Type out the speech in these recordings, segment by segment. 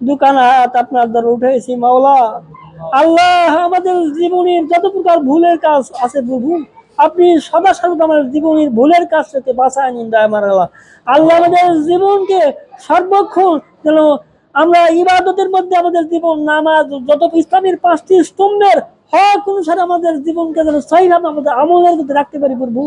দোকান হাত আপনার দ্বারা উঠেছি, মাওলা। আল্লাহ আমাদের জীবনের যত প্রকার ভুলের কাজ আছে প্রভু, আপনি সদা সর্বদা আমাদের জীবনের ভুলের কাজ থেকে বাঁচায় নিন, দয়া আমার আল্লাহ আল্লাহ আমাদের জীবনকে সর্বক্ষণ যেন আমরা ইবাদতের মধ্যে আমাদের জীবন, নামাজ, যত ইসলামের পাঁচটি স্তম্ভের হক অনুসারে আমাদের জীবনকে যেন সহিভাবে আমাদের আমলের মধ্যে রাখতে পারি প্রভু।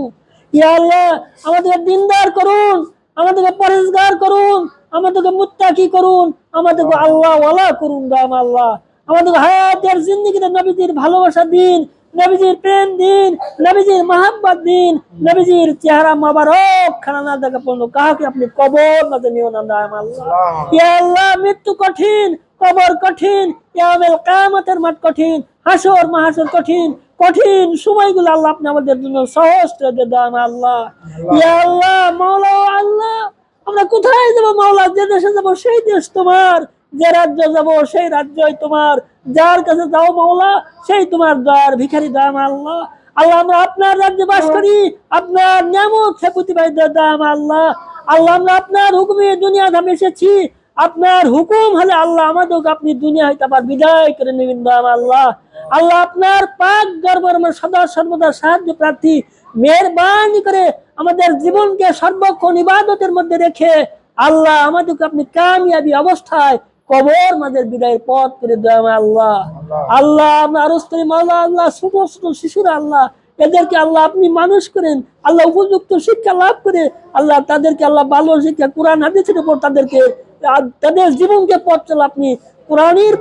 ইয়া আল্লাহ আমাদের দিনদার করুন, আমাদেরকে পরেজগার করুন আমাদেরকে মুত্তাকি করুন আমাদেরকে আল্লাহ। ওয়ালা করুন দাম আল্লাহ। আমাদেরকে হায়াতের জিন্দগিতে নবীজির ভালোবাসা দিন নবীজির প্রেম দিন নবীজির মাহাব্বাত দিন নবীজির চেহারা মাবারক খানা দেখা পড়ল কাহাকে আপনি কবর না নিও না দাম আল্লাহ। আল্লাহ মৃত্যু কঠিন কবর কঠিন ইয়ামেল কায়ামতের মাঠ কঠিন হাসর মাহাসর কঠিন কঠিন সময়গুলো আল্লাহ আপনি আমাদের জন্য সহজ করে আল্লাহ। ইয়া আল্লাহ মাওলা আল্লাহ আমরা কোথায় যাব মাওলা? যে দেশে যাব সেই দেশ তোমার। যে রাজ্য যাব সেই রাজ্যই তোমার। যার কাছে যাও মাওলা, সেই তোমার দ্বার ভিখারি দাম আল্লাহ। আল্লাহ, আমরা আপনার রাজ্যে বাস করি। আপনার নিয়ামত খেপুতি ভাই দাম আল্লাহ। আল্লাহ, আমরা আপনার হুকুমে দুনিয়া ধামে এসেছি। আপনার হুকুম হলে আল্লাহ আমাদেরকে আপনি দুনিয়া হইতে আবার বিদায় করে নেবেন দাম আল্লাহ। আল্লাহ আপনার পাক দরবার আমরা সদা সর্বদা সাহায্য প্রার্থী মেহরবানি করে আমাদের জীবনকে সর্বক্ষণ ইবাদতের মধ্যে রেখে আল্লাহ আমাদেরকে আপনি কামিয়াবি অবস্থায় কবর মাঝে বিদায়ের পথ করে দেওয়া আল্লাহ। আল্লাহ। আরও করি আল্লাহ ছোট ছোট শিশুরা আল্লাহ এদেরকে আল্লাহ আপনি মানুষ করেন আল্লাহ উপযুক্ত শিক্ষা লাভ করে আল্লাহ তাদেরকে আল্লাহ ভালো শিক্ষা কোরআন হাদিসের উপর তাদেরকে তাদের জীবনকে পথ চলা আপনি কোরআনের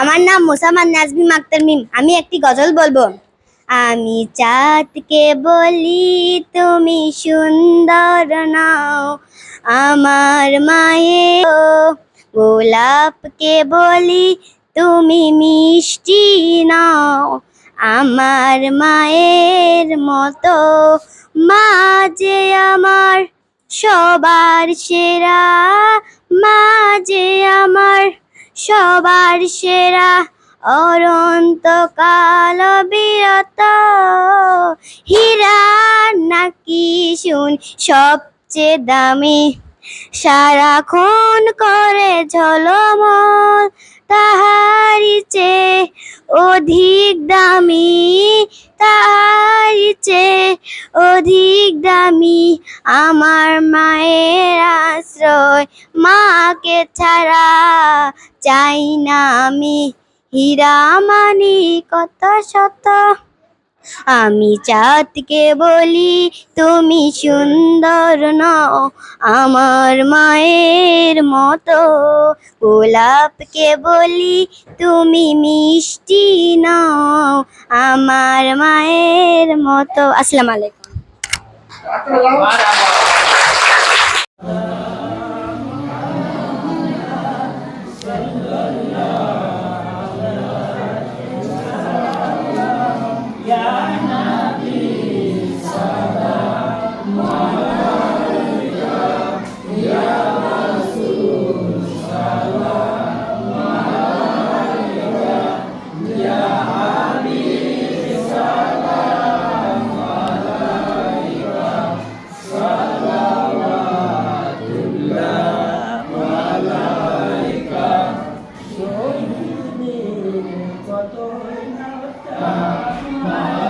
আমার নাম মোসাম্মদ নাজমিম আক্তার মিম আমি একটি গজল বলব। আমি চাঁদকে বলি, তুমি সুন্দর নাও। আমার মায়ের গোলাপকে বলি, তুমি মিষ্টি নাও। আমার মায়ের মতো মা যে আমার সবার সেরা, মা যে আমার সবার সেরা অরন্ত কাল বিরত। হীরা নাকি শুন সবচেয়ে দামি সারাক্ষণ করে ঝলমল তাহারি চেয়ে অধিক দামি তাহারি চেয়ে অধিক দামি আমার মায়ের আশ্রয়। মাকে ছাড়া চাই না আমি। হীরা মানি কত শত আমি চাঁদকে বলি, তুমি সুন্দর নও, আমার মায়ের মতো। গোলাপকে বলি, তুমি মিষ্টি নও, আমার মায়ের মতো। আসসালামু আলাইকুম। Lord, now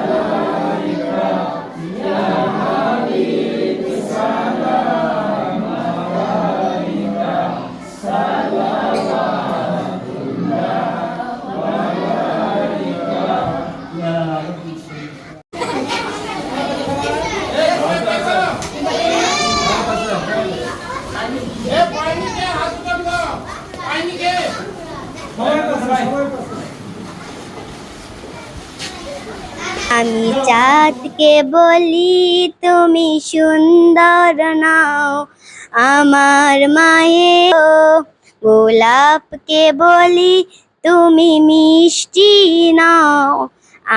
আমি চাঁদকে বলি, তুমি সুন্দর নাও আমার মায়ের গোলাপকে বলি, তুমি মিষ্টি নাও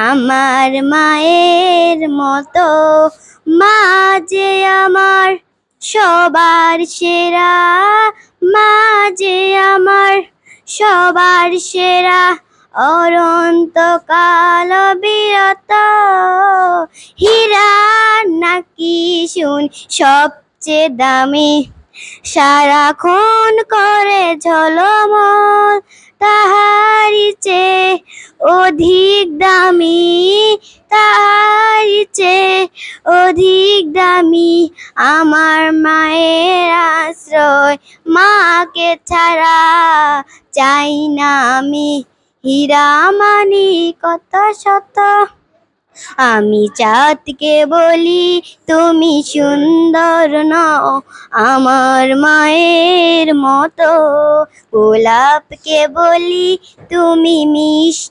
আমার মায়ের মতো। মা যে আমার সবার সেরা মা যে আমার সবার সেরা। অরন্ত কাল বিরত। হীরা নাকি শুন, সবচেয়ে দামি। সারাক্ষণ করে ঝলমল, তাহারি চে অধিক দামি। তাহারি চে অধিক দামি আমার মায়ের আশ্রয়। মাকে ছাড়া চাই না আমি। হীরা মানি কত শত? আমি চাঁদকে বলি, তুমি সুন্দর ন আমার মায়ের মতো। গোলাপকে বলি, তুমি মিষ্টি